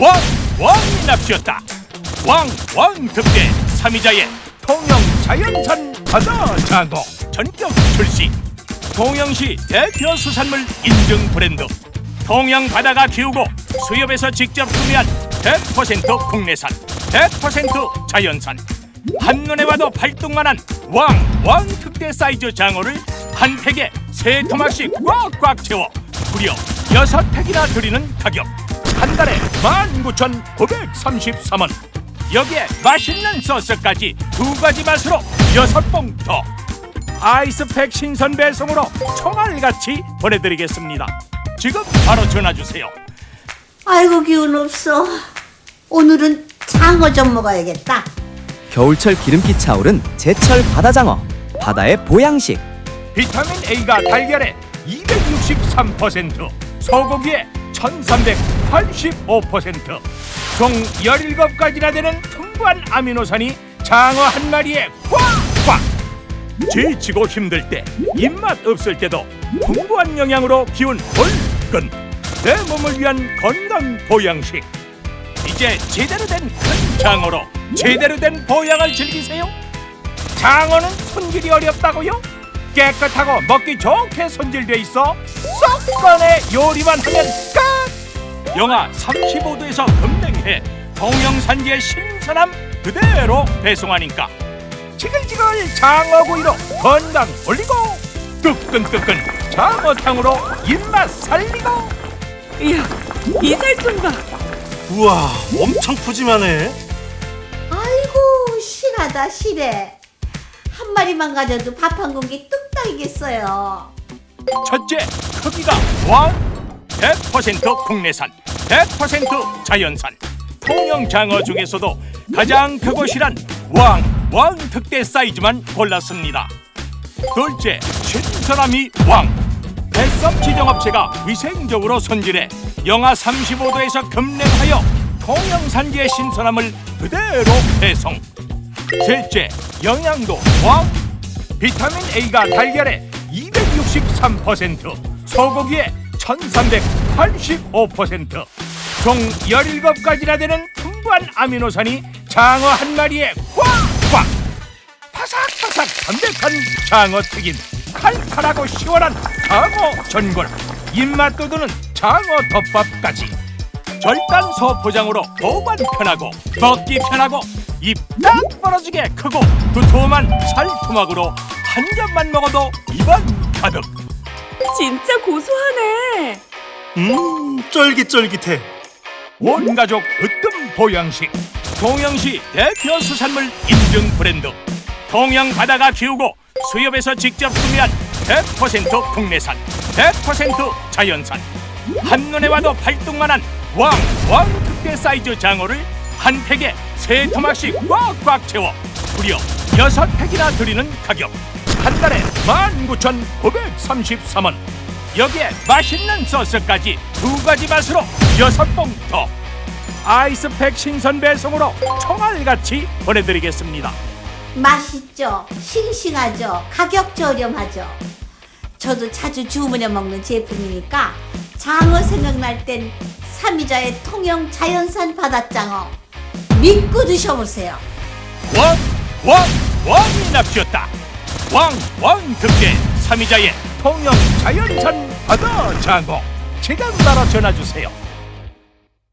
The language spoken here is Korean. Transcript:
왕왕이 납치였다. 왕왕 특대 삼이자의 통영 자연산 바다 장어 전격 출시. 통영시 대표 수산물 인증 브랜드. 통영 바다가 기우고 수협에서 직접 구매한 100% 국내산 100% 자연산. 한눈에 봐도 발등만한 왕왕 특대 사이즈 장어를 한 팩에 세 토막씩 꽉꽉 채워 무려 여섯 팩이나 드리는 가격 한 달에 19,933원 여기에 맛있는 소스까지 두 가지 맛으로 여섯 봉 더. 아이스팩 신선 배송으로 총알같이 보내드리겠습니다. 지금 바로 전화 주세요. 아이고 기운 없어. 오늘은 장어 좀 먹어야겠다. 겨울철 기름기 차오른 제철 바다장어 바다의 보양식 비타민 A가 달걀에 263%, 소고기에 1385%, 총 17가지나 되는 풍부한 아미노산이 장어 한 마리에 꽉꽉! 지치고 힘들 때, 입맛 없을 때도 풍부한 영양으로 기운 벌끈! 내 몸을 위한 건강 보양식! 이제 제대로 된 큰 장어로 제대로 된 보양을 즐기세요! 장어는 손질이 어렵다고요? 깨끗하고 먹기 좋게 손질돼 있어 쏙 꺼내 요리만 하면 끝! 영하 35도에서 급냉해 동영산지의 신선함 그대로 배송하니까 지글지글 장어구이로 건강 올리고 뜨끈뜨끈 장어탕으로 입맛 살리고 이야, 이살좀 봐. 우와 엄청 푸짐하네 아이고 실하다 실해. 한 마리만 가져도 밥 한 공기 뚝딱이겠어요. 첫째, 크기가 왕 100% 국내산, 100% 자연산. 통영 장어 중에서도 가장 실한 왕, 왕 특대 사이즈만 골랐습니다. 둘째, 신선함이 왕. 뱃섭 지정업체가 위생적으로 손질해 영하 35도에서 급냉하여 통영 산지의 신선함을 그대로 배송. 셋째, 영양도 왕. 비타민 A가 달걀에 263%, 소고기에 1385%, 총 17가지나 되는 풍부한 아미노산이 장어 한 마리에 꽉꽉! 바삭바삭 담백한 장어 튀김, 칼칼하고 시원한 장어 전골, 입맛 돋우는 장어 덮밥까지 절단소 포장으로 보관 편하고 먹기 편하고 입 딱 벌어지게 크고 두툼한 살토막으로 한 점만 먹어도 입안 가득 진짜 고소하네. 음 쫄깃쫄깃해. 온 가족 으뜸 보양식. 동영시 대표 수산물 인증 브랜드. 동영 바다가 기우고 수협에서 직접 구매한 100% 국내산 100% 자연산. 한눈에 봐도 발등만한 왕왕 특대 사이즈 장어를 한 팩에 세 토막씩 꽉꽉 채워 무려 여섯 팩이나 드리는 가격 한 달에 19,933원 여기에 맛있는 소스까지 두 가지 맛으로 여섯 봉 더. 아이스팩 신선 배송으로 총알같이 보내드리겠습니다. 맛있죠? 싱싱하죠? 가격 저렴하죠? 저도 자주 주문해 먹는 제품이니까 장어 생각날 땐 삼이자의 통영 자연산 바닷장어 믿고 드셔보세요. 왕, 왕, 왕이 납치였다. 왕, 왕 특대 삼이자의 통영 자연산 바다 장어. 지금 바로 전화 주세요.